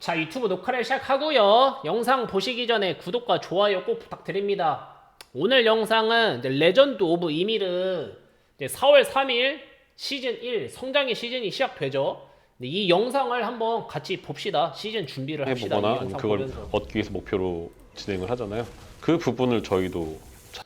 자 유튜브 녹화를 시작하고요 영상 보시기 전에 구독과 좋아요 꼭 부탁드립니다 오늘 영상은 이제 레전드 오브 이미르 이제 4월 3일 시즌 1 성장의 시즌이 시작되죠 이 영상을 한번 같이 봅시다 시즌 준비를 합시다 이 해보거나 그걸 보면서 얻기 위해서 목표로 진행을 하잖아요. 그 부분을 저희도 차-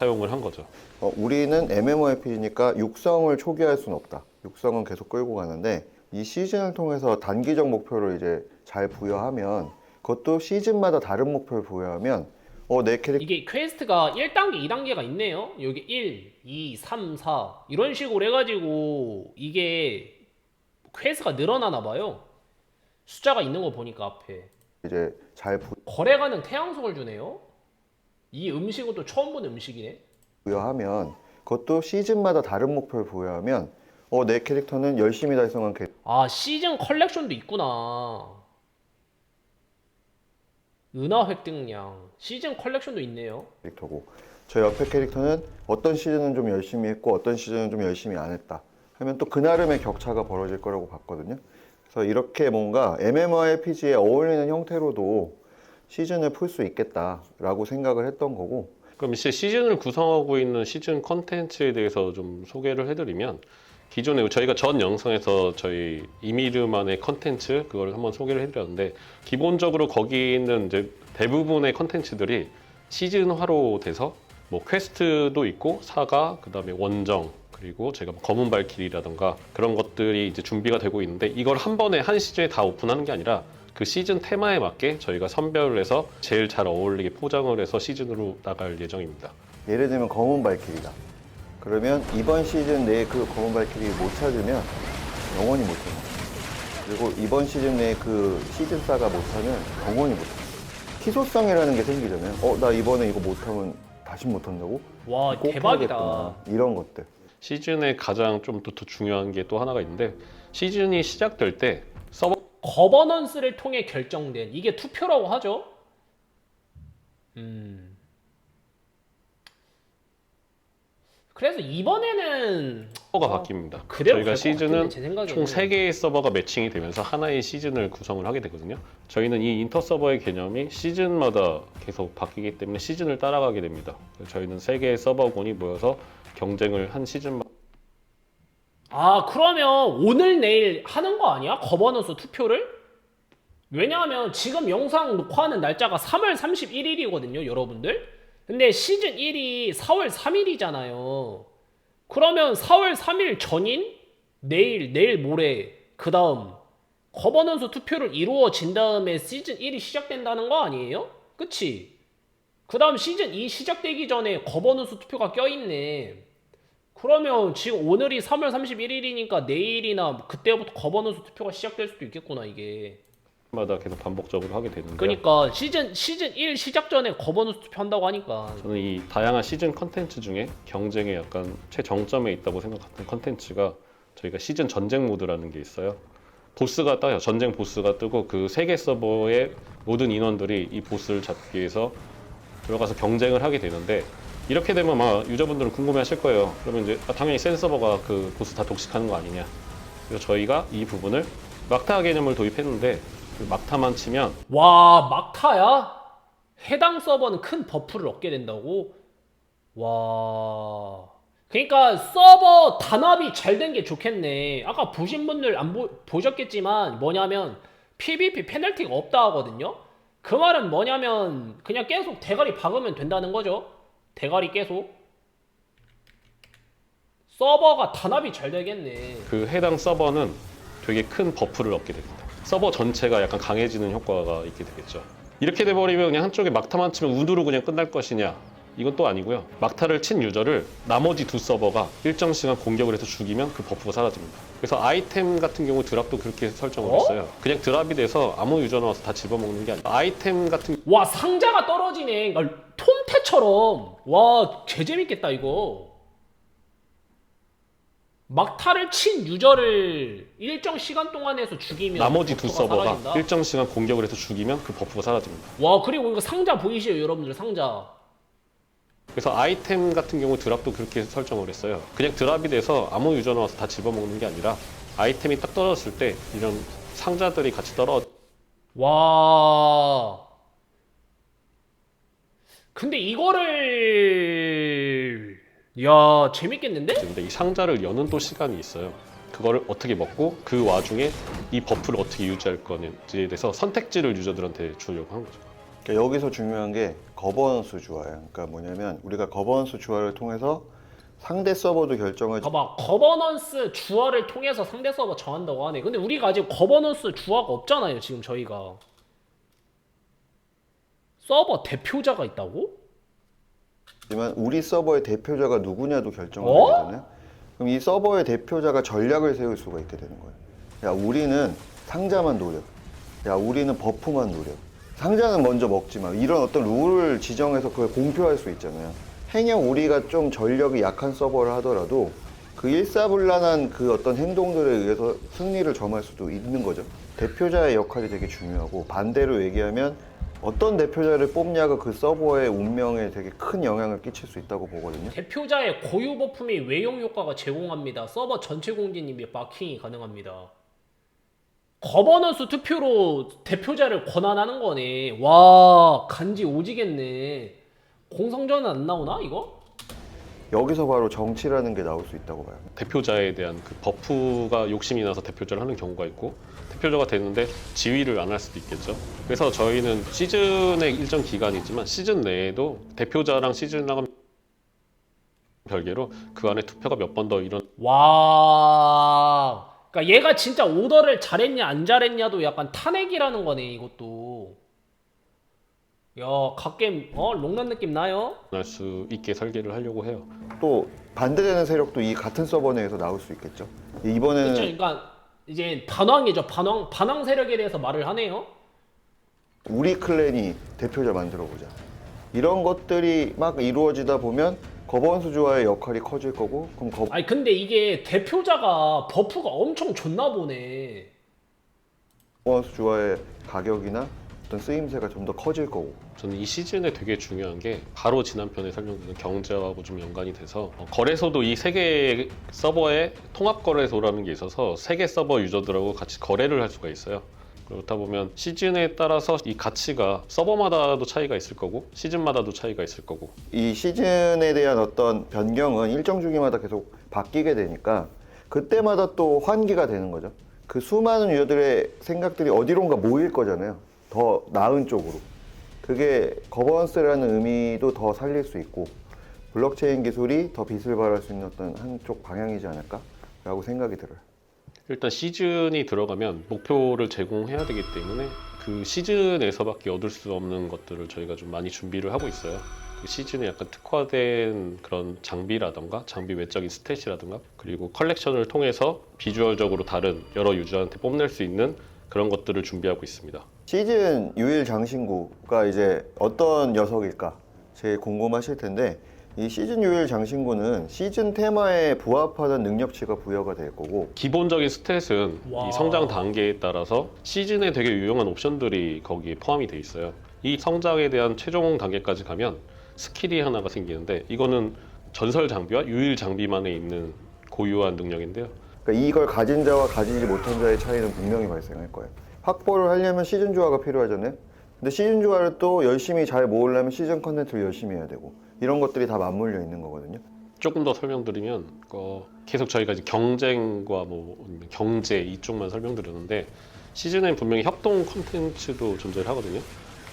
사용을 한 거죠. 어, 우리는 MMORPG니까 육성을 초기화할 수는 없다. 육성은 계속 끌고 가는데 이 시즌을 통해서 단기적 목표를 이제 잘 부여하면 그것도 시즌마다 다른 목표를 부여하면 어, 내 캐릭터 이게 퀘스트가 1단계 2단계가 있네요 여기 1 2 3 4 이런 식으로 해가지고 이게 퀘스트가 늘어나나 봐요 숫자가 있는 거 보니까 앞에 이제 잘 거래 가능 태양성을 주네요. 이 음식은 또 처음 보는 음식이네. 부여하면 그것도 시즌마다 다른 목표를 부여하면 어, 내 캐릭터는 열심히 달성한 아 시즌 컬렉션도 있구나. 은하 획득량 시즌 컬렉션도 있네요. 캐릭터고 저 옆에 캐릭터는 어떤 시즌은 좀 열심히 했고 어떤 시즌은 좀 열심히 안 했다 하면 또 그 나름의 격차가 벌어질 거라고 봤거든요 그래서 이렇게 뭔가 MMORPG에 어울리는 형태로도 시즌을 풀 수 있겠다라고 생각을 했던 거고 그럼 이제 시즌을 구성하고 있는 시즌 컨텐츠에 대해서 좀 소개를 해드리면 기존에 저희가 전 영상에서 저희 이미르만의 컨텐츠 그걸 한번 소개를 해드렸는데 기본적으로 거기 있는 이제 대부분의 컨텐츠들이 시즌화로 돼서 뭐 퀘스트도 있고 사가 그다음에 원정 그리고 제가 뭐 검은 발길이라던가 그런 것들이 이제 준비가 되고 있는데 이걸 한 번에 한 시즌에 다 오픈하는 게 아니라 그 시즌 테마에 맞게 저희가 선별을 해서 제일 잘 어울리게 포장을 해서 시즌으로 나갈 예정입니다. 예를 들면 검은 발길이다 그러면 이번 시즌 내에 그 검은 발길이 못 찾으면 영원히 못 찾아 그리고 이번 시즌 내에 그 시즌사가 못 하면 영원히 못 찾아 희소성이라는 게 생기잖아요 어 나 이번에 이거 못하면 다시 못한다고? 와 꼭 대박이다. 이런 것들 시즌의 가장 좀 더 중요한 게 또 하나가 있는데 시즌이 시작될 때 서버 거버넌스를 통해 결정된 이게 투표라고 하죠. 음. 그래서 이번에는 서버가 어, 바뀝니다. 그대로 저희가 갈것 시즌은 같은데, 제 생각에는. 총 3개의 서버가 매칭이 되면서 하나의 시즌을 구성을 하게 되거든요. 저희는 이 인터 서버의 개념이 시즌마다 계속 바뀌기 때문에 시즌을 따라가게 됩니다. 저희는 3개의 서버군이 모여서 경쟁을 한 시즌마다 아 그러면 오늘 내일 하는 거 아니야? 거버넌스 투표를? 왜냐하면 지금 영상 녹화하는 날짜가 3월 31일이거든요 여러분들 근데 시즌 1이 4월 3일이잖아요 그러면 4월 3일 전인 내일 내일 모레 그 다음 거버넌스 투표를 이루어진 다음에 시즌 1이 시작된다는 거 아니에요? 그치? 그 다음 시즌 2 시작되기 전에 거버넌스 투표가 껴있네 그러면 지금 오늘이 3월 31일이니까 내일이나 그때부터 거버넌스 투표가 시작될 수도 있겠구나 이게. 계속 반복적으로 하게 되는데 그러니까 시즌 시즌 1 시작 전에 거버넌스 투표 한다고 하니까. 저는 이 다양한 시즌 컨텐츠 중에 경쟁의 약간 최정점에 있다고 생각하는 컨텐츠가 저희가 시즌 전쟁 모드라는 게 있어요. 보스가 떠요. 전쟁 보스가 뜨고 그 세계 서버의 모든 인원들이 이 보스를 잡기 위해서 들어가서 경쟁을 하게 되는데 이렇게 되면 아마 유저분들은 궁금해하실 거예요. 그러면 이제 아, 당연히 센 서버가 그 보스 다 독식하는 거 아니냐. 그래서 저희가 이 부분을 막타 개념을 도입했는데 그 막타만 치면 와 막타야? 해당 서버는 큰 버프를 얻게 된다고? 와. 그러니까 서버 단합이 잘 된 게 좋겠네. 아까 보신 분들 안 보, 보셨겠지만 뭐냐면 PVP 페널티가 없다 하거든요. 그 말은 뭐냐면 그냥 계속 대가리 박으면 된다는 거죠. 대가리 계속. 서버가 단합이 잘 되겠네. 그 해당 서버는 되게 큰 버프를 얻게 됩니다. 서버 전체가 약간 강해지는 효과가 있게 되겠죠. 이렇게 돼버리면 그냥 한쪽에 막타만 치면 우드로 그냥 끝날 것이냐? 이건 또 아니고요. 막타를 친 유저를 나머지 두 서버가 일정 시간 공격을 해서 죽이면 그 버프가 사라집니다. 그래서 아이템 같은 경우 드랍도 그렇게 설정을 어? 했어요. 그냥 드랍이 돼서 아무 유저 나와서 다 집어먹는 게 아니라 아이템 같은 와 상자가 떨어지네. 톰태처럼. 와 개 재밌겠다 이거. 막타를 친 유저를 일정 시간 동안에서 죽이면 나머지 두 버프가 서버가 사라진다? 일정 시간 공격을 해서 죽이면 그 버프가 사라집니다. 와 그리고 이거 상자 보이시죠 여러분들 상자. 그래서 아이템 같은 경우 드랍도 그렇게 설정을 했어요. 그냥 드랍이 돼서 아무 유저 나 와서 다 집어먹는 게 아니라 아이템이 딱 떨어졌을 때 이런 상자들이 같이 떨어 와. 근데 이거를 야 재밌겠는데? 근데 이 상자를 여는 또 시간이 있어요. 그거를 어떻게 먹고 그 와중에 이 버프를 어떻게 유지할 거는지에 대해서 선택지를 유저들한테 주려고 한 거죠. 그러니까 여기서 중요한 게 거버넌스 주화예요. 그러니까 뭐냐면 우리가 거버넌스 주화를 통해서 상대 서버도 결정을 봐봐 거버넌스 주어를 통해서 상대 서버 정한다고 하네. 근데 우리가 아직 거버넌스 주어가 없잖아요. 지금 저희가 서버 대표자가 있다고? 지만 우리 서버의 대표자가 누구냐도 결정을 어? 하잖아요. 그럼 이 서버의 대표자가 전략을 세울 수가 있게 되는 거예요. 야, 우리는 상자만 노려. 야, 우리는 버프만 노려. 상자는 먼저 먹지 마. 이런 어떤 룰을 지정해서 그걸 공표할 수 있잖아요. 행여 우리가 좀 전력이 약한 서버를 하더라도 그 일사불란한 그 어떤 행동들에 의해서 승리를 점할 수도 있는 거죠. 대표자의 역할이 되게 중요하고 반대로 얘기하면 어떤 대표자를 뽑냐가 그 서버의 운명에 되게 큰 영향을 끼칠 수 있다고 보거든요. 대표자의 고유 및 외용 효과가 제공합니다. 서버 전체 및 마킹이 가능합니다. 거버넌스 투표로 대표자를 권한하는 거네. 와 간지 오지겠네. 공성전은 안 나오나 이거? 여기서 바로 정치라는 게 나올 수 있다고 봐요. 대표자에 대한 그 버프가 욕심이 나서 대표자를 하는 경우가 있고 대표자가 되는데 지위를 안 할 수도 있겠죠. 그래서 저희는 시즌의 일정 기간이 있지만 시즌 내에도 대표자랑 시즌랑 별개로 그 안에 투표가 몇 번 더 이런 와. 그러니까 얘가 진짜 오더를 잘했냐 안 잘했냐도 약간 탄핵이라는 거네 이것도. 야 갓겜 어 롱런 느낌 나요? 할수 있게 설계를 하려고 해요. 또 반대되는 세력도 이 같은 서버 내에서 나올 수 있겠죠. 이번에는 그러니까 이제 반왕이죠 반왕 반왕 세력에 대해서 말을 하네요. 우리 클랜이 대표자 만들어 보자. 이런 것들이 막 이루어지다 보면 주화의 역할이 커질 거고 그럼 거, 아니 근데 이게 대표자가 버프가 엄청 좋나 보네. 거버넌스 주화의 가격이나 어떤 쓰임새가 좀 더 커질 거고 저는 이 시즌에 되게 중요한 게 바로 지난 편에 설명드린 경제하고 좀 연관이 돼서 어, 거래소도 이 세개 서버의 통합 거래소라는 게 있어서 세 개 서버 유저들하고 같이 거래를 할 수가 있어요. 그렇다 보면 시즌에 따라서 이 가치가 서버마다도 차이가 있을 거고 시즌마다도 차이가 있을 거고 이 시즌에 대한 어떤 변경은 일정 주기마다 계속 바뀌게 되니까 그때마다 또 환기가 되는 거죠. 그 수많은 유저들의 생각들이 어디론가 모일 거잖아요. 더 나은 쪽으로. 그게 거버넌스라는 의미도 더 살릴 수 있고 블록체인 기술이 더 빛을 발할 수 있는 어떤 한쪽 방향이지 않을까라고 생각이 들어요. 일단 시즌이 들어가면 목표를 제공해야 되기 때문에 그 시즌에서밖에 얻을 수 없는 것들을 저희가 좀 많이 준비를 하고 있어요. 그 시즌에 약간 특화된 그런 장비라던가 장비 외적인 스탯이라던가 그리고 컬렉션을 통해서 비주얼적으로 다른 여러 유저한테 뽐낼 수 있는 그런 것들을 준비하고 있습니다. 시즌 유일 장신구가 이제 어떤 녀석일까 제일 궁금하실 텐데 이 시즌 유일 장신구는 시즌 테마에 부합하는 능력치가 부여가 될 거고 기본적인 스탯은 와. 이 성장 단계에 따라서 시즌에 되게 유용한 옵션들이 거기에 포함이 돼 있어요. 이 성장에 대한 최종 단계까지 가면 스킬이 하나가 생기는데 이거는 전설 장비와 유일 장비만에 있는 고유한 능력인데요. 그러니까 이걸 가진 자와 가지지 못한 자의 차이는 분명히 발생할 거예요. 확보를 하려면 시즌 주화가 필요하잖아요. 근데 시즌 주화를 또 열심히 잘 모으려면 시즌 컨텐츠를 열심히 해야 되고 이런 것들이 다 맞물려 있는 거거든요. 조금 더 설명드리면 어, 계속 저희가 이제 경쟁과 뭐 경제 이쪽만 설명드렸는데 시즌엔 분명히 협동 콘텐츠도 존재를 하거든요.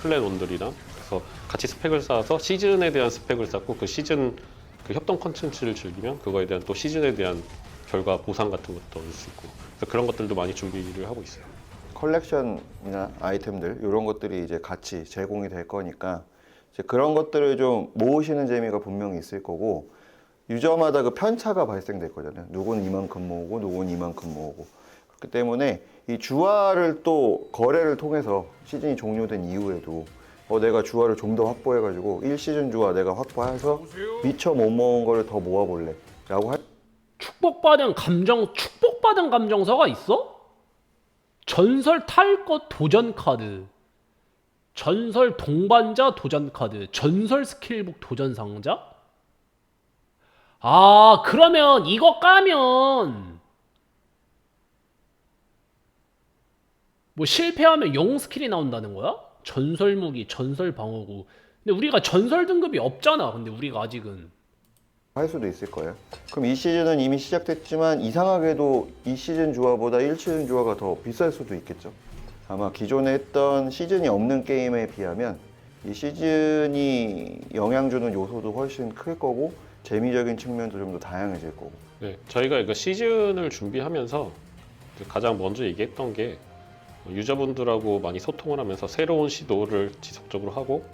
클랜원들이랑 그래서 같이 스펙을 쌓아서 시즌에 대한 스펙을 쌓고 그 시즌 그 협동 콘텐츠를 즐기면 그거에 대한 또 시즌에 대한 결과 보상 같은 것도 얻을 수 있고 그래서 그런 것들도 많이 준비를 하고 있어요. 컬렉션이나 아이템들 이런 것들이 이제 같이 제공이 될 거니까 이제 그런 것들을 좀 모으시는 재미가 분명히 있을 거고 유저마다 그 편차가 발생될 거잖아요. 누구는 이만큼 모으고 누구는 이만큼 모으고 그렇기 때문에 이 주화를 또 거래를 통해서 시즌이 종료된 이후에도 어, 내가 주화를 좀 더 확보해가지고 1시즌 주화 내가 확보해서 미처 못 모은 거를 더 모아볼래 라고 할 축복받은 감정 축복받은 감정서가 있어? 전설 탈것 도전 카드, 전설 동반자 도전 카드, 전설 스킬북 도전 상자. 아 그러면 이거 까면 뭐 실패하면 영 스킬이 나온다는 거야? 전설 무기, 전설 방어구. 근데 우리가 전설 등급이 없잖아. 근데 우리가 아직은 할 수도 있을 거예요. 그럼 이 시즌은 이미 시작됐지만 이상하게도 이 시즌 주화보다 1시즌 주화가 더 비쌀 수도 있겠죠. 아마 기존에 했던 시즌이 없는 게임에 비하면 이 시즌이 영향 주는 요소도 훨씬 클 거고 재미적인 측면도 좀 더 다양해질 거고. 네, 저희가 이거 시즌을 준비하면서 가장 먼저 얘기했던 게 유저분들하고 많이 소통을 하면서 새로운 시도를 지속적으로 하고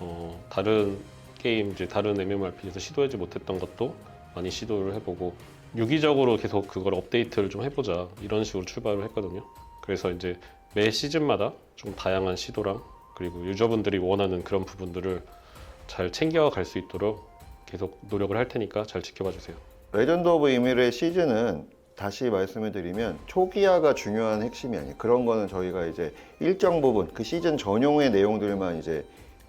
어, 다른 게임 이제 다른 MMORPG에서 시도하지 못했던 것도 많이 시도를 해보고 유기적으로 계속 그걸 업데이트를 좀 해보자 이런 식으로 출발을 했거든요. 그래서 이제 매 시즌마다 좀 다양한 시도랑 그리고 유저분들이 원하는 그런 부분들을 잘 챙겨갈 수 있도록 계속 노력을 할 테니까 잘 지켜봐 주세요. 레전드 오브 이밀의 시즌은 다시 말씀을 드리면 초기화가 중요한 핵심이 아니에요. 그런 거는 저희가 이제 일정 부분 그 시즌 전용의 내용들만 이제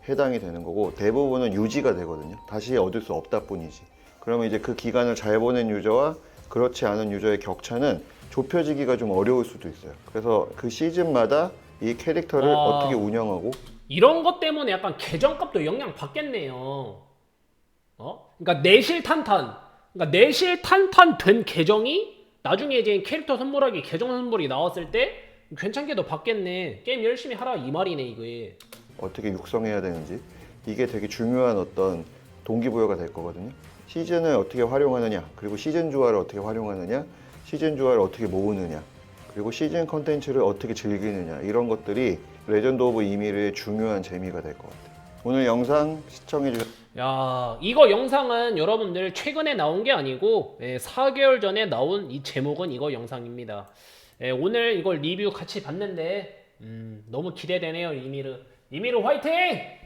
해당이 되는 거고 대부분은 유지가 되거든요. 다시 얻을 수 없다 뿐이지. 그러면 이제 그 기간을 잘 보낸 유저와 그렇지 않은 유저의 격차는 좁혀지기가 좀 어려울 수도 있어요. 그래서 그 시즌마다 이 캐릭터를 와. 어떻게 운영하고 이런 것 때문에 약간 계정값도 영향 받겠네요. 어? 그러니까 내실 탄탄. 그러니까 내실 탄탄 된 계정이 나중에 이제 캐릭터 선물하기 계정 선물이 나왔을 때 괜찮게도 받겠네. 게임 열심히 하라 이 말이네 이거에. 어떻게 육성해야 되는지 이게 되게 중요한 어떤 동기부여가 될 거거든요. 시즌을 어떻게 활용하느냐, 그리고 시즌 주화를 어떻게 활용하느냐, 시즌 주화를 어떻게 모으느냐, 그리고 시즌 컨텐츠를 어떻게 즐기느냐 이런 것들이 레전드 오브 이미르의 중요한 재미가 될 것 같아요. 오늘 영상 시청해 주셔서 야, 이거 영상은 여러분들 최근에 나온 게 아니고 예, 4개월 전에 나온 이 제목은 이거 영상입니다. 예, 오늘 이걸 리뷰 같이 봤는데 음, 너무 기대되네요, 이미르. 이미르 화이팅!